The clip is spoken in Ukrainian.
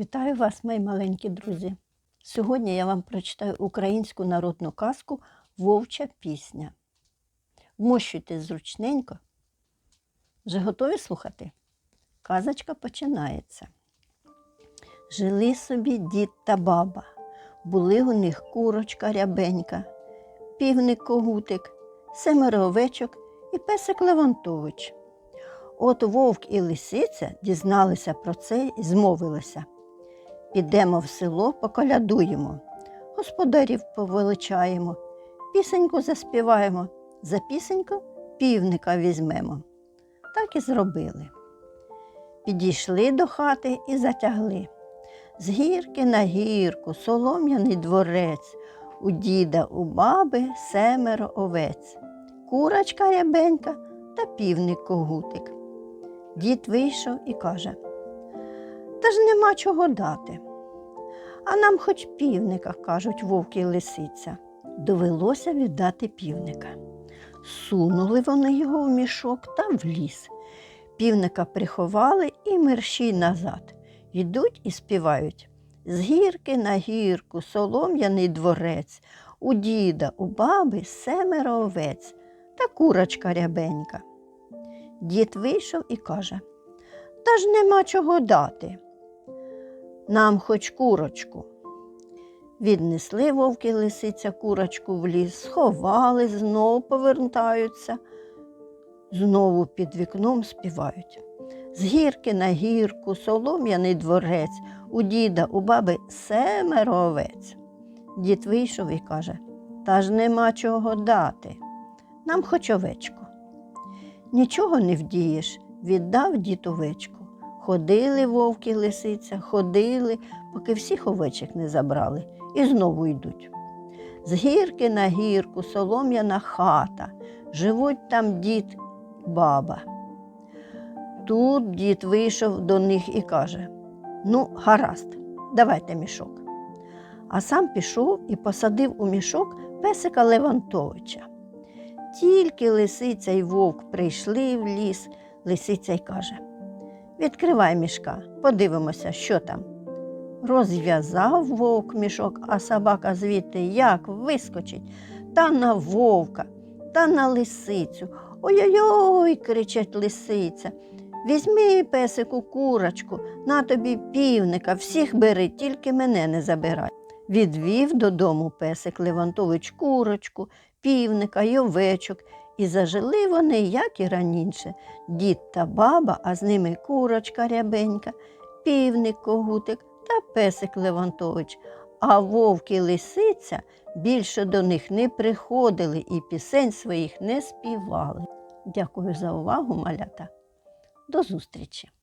Вітаю вас, мої маленькі друзі. Сьогодні я вам прочитаю українську народну казку Вовча пісня. Вмощуйтесь зручненько. Вже готові слухати? Казочка починається. Жили собі дід та баба. Були у них курочка рябенька, півник когутик, семеро овечок і песик Левантович. От вовк і лисиця дізналися про це і змовилися. Підемо в село, поколядуємо, господарів повеличаємо, пісеньку заспіваємо, за пісеньку півника візьмемо. Так і зробили. Підійшли до хати і затягли. З гірки на гірку, солом'яний дворець, у діда, у баби семеро овець, курочка рябенька та півник когутик. Дід вийшов і каже Та ж нема чого дати. А нам хоч півника, кажуть вовки і лисиця. Довелося віддати півника. Сунули вони його в мішок та в ліс. Півника приховали і мерщій назад. Йдуть і співають. З гірки на гірку, солом'яний дворець, у діда, у баби семеро овець та курочка рябенька. Дід вийшов і каже Та ж нема чого дати. Нам хоч курочку. Віднесли вовки лисиця курочку в ліс, сховали, знов повертаються, знову під вікном співають. З гірки на гірку, солом'яний дворець, у діда, у баби семеро овець. Дід вийшов і каже Та ж нема чого дати. Нам хоч овечку. Нічого не вдієш, віддав дід овечку. Ходили вовки лисиця, ходили, поки всіх овечок не забрали, і знову йдуть. З гірки на гірку, солом'яна хата, живуть там дід, баба. Тут дід вийшов до них і каже: Ну, гаразд, давайте мішок. А сам пішов і посадив у мішок песика Левантовича. Тільки лисиця й вовк прийшли в ліс, лисиця й каже Відкривай мішка, подивимося, що там. Розв'язав вовк мішок, а собака звідти як вискочить та на вовка, та на лисицю. Ой-ой-ой, кричить лисиця. Візьми, песику, курочку, на тобі півника, всіх бери, тільки мене не забирай. Відвів додому песик Левантович курочку, півника й овечок, і зажили вони, як і раніше, дід та баба, а з ними курочка рябенька, півник когутик та песик Левантович. А вовк і лисиця більше до них не приходили і пісень своїх не співали. Дякую за увагу, малята. До зустрічі!